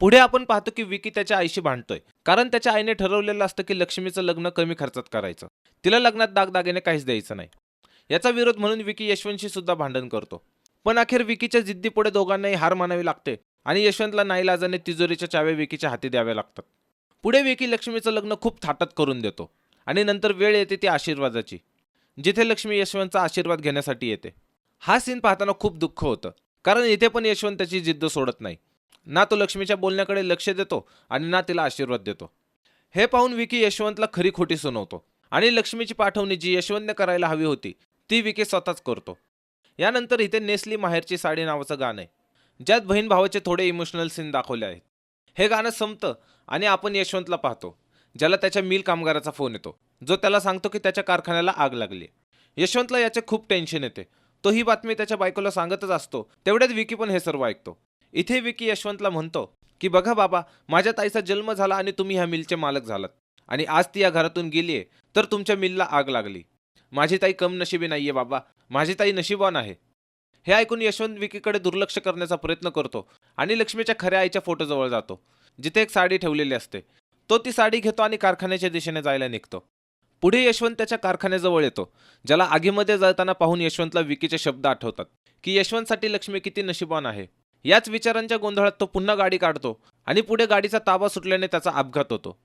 पुढे आपण पाहतो की विकी त्याच्या आईशी भांडतोय. कारण त्याच्या आईने ठरवलेलं असतं की लक्ष्मीचं लग्न कमी खर्चात करायचं. तिला लग्नात दागदागिने काहीच द्यायचं नाही. याचा विरोध म्हणून विकी यशवंतशी सुद्धा भांडण करतो. पण अखेर विकीच्या जिद्दीपुढे दोघांनाही हार मानावी लागते आणि यशवंतला नाईलाजाने तिजोरीच्या चाव्या विकीच्या हाती द्याव्या लागतात. पुढे विकी लक्ष्मीचं लग्न खूप थाटात करून देतो आणि नंतर वेळ येते ती आशीर्वादाची जिथे लक्ष्मी यशवंतचा आशीर्वाद घेण्यासाठी येते. हा सीन पाहताना खूप दुःख होतं. कारण इथे पण यशवंत त्याची जिद्द सोडत नाही. ना तो लक्ष्मीच्या बोलण्याकडे लक्ष देतो आणि ना तिला आशीर्वाद देतो. हे पाहून विकी यशवंतला खरी खोटी सुनवतो आणि लक्ष्मीची पाठवणी जी यशवंतने करायला हवी होती ती विकी स्वतःच करतो. यानंतर इथे नेसली माहेरची साडी नावाचं गाणं आहे. ज्यात बहीण भावाचे थोडे इमोशनल सीन दाखवले आहेत. हे गाणं संपतं आणि आपण यशवंतला पाहतो ज्याला त्याच्या मिल कामगाराचा फोन येतो. जो त्याला सांगतो की त्याच्या कारखान्याला आग लागली यशवंतला याचे खूप टेन्शन येते. तो ही बातमी त्याच्या बायकोला सांगतच असतो. तेवढ्यात विकी पण हे सर्व ऐकतो. इथे विकी यशवंतला म्हणतो की बघा बाबा माझ्या ताईचा जन्म झाला आणि तुम्ही ह्या मिलचे मालक झालात. आणि आज ती या घरातून गेलीये तर तुमच्या मिलला आग लागली. माझी ताई कम नशिबी नाहीये बाबा. माझी ताई नशिबवान आहे. हे ऐकून यशवंत विकीकडे दुर्लक्ष करण्याचा प्रयत्न करतो आणि लक्ष्मीच्या खऱ्या आईच्या फोटोजवळ जातो जिथे एक साडी ठेवलेली असते. तो ती साडी घेतो आणि कारखान्याच्या दिशेने जायला निघतो. पुढे यशवंत त्याच्या कारखान्याजवळ येतो ज्याला आगीमध्ये जाताना पाहून यशवंतला विकीचे शब्द आठवतात की यशवंतसाठी लक्ष्मी किती नशिबान आहे. याच विचारांच्या गोंधळात तो पुन्हा गाडी काढतो आणि पुढे गाडीचा ताबा सुटल्याने त्याचा अपघात होतो.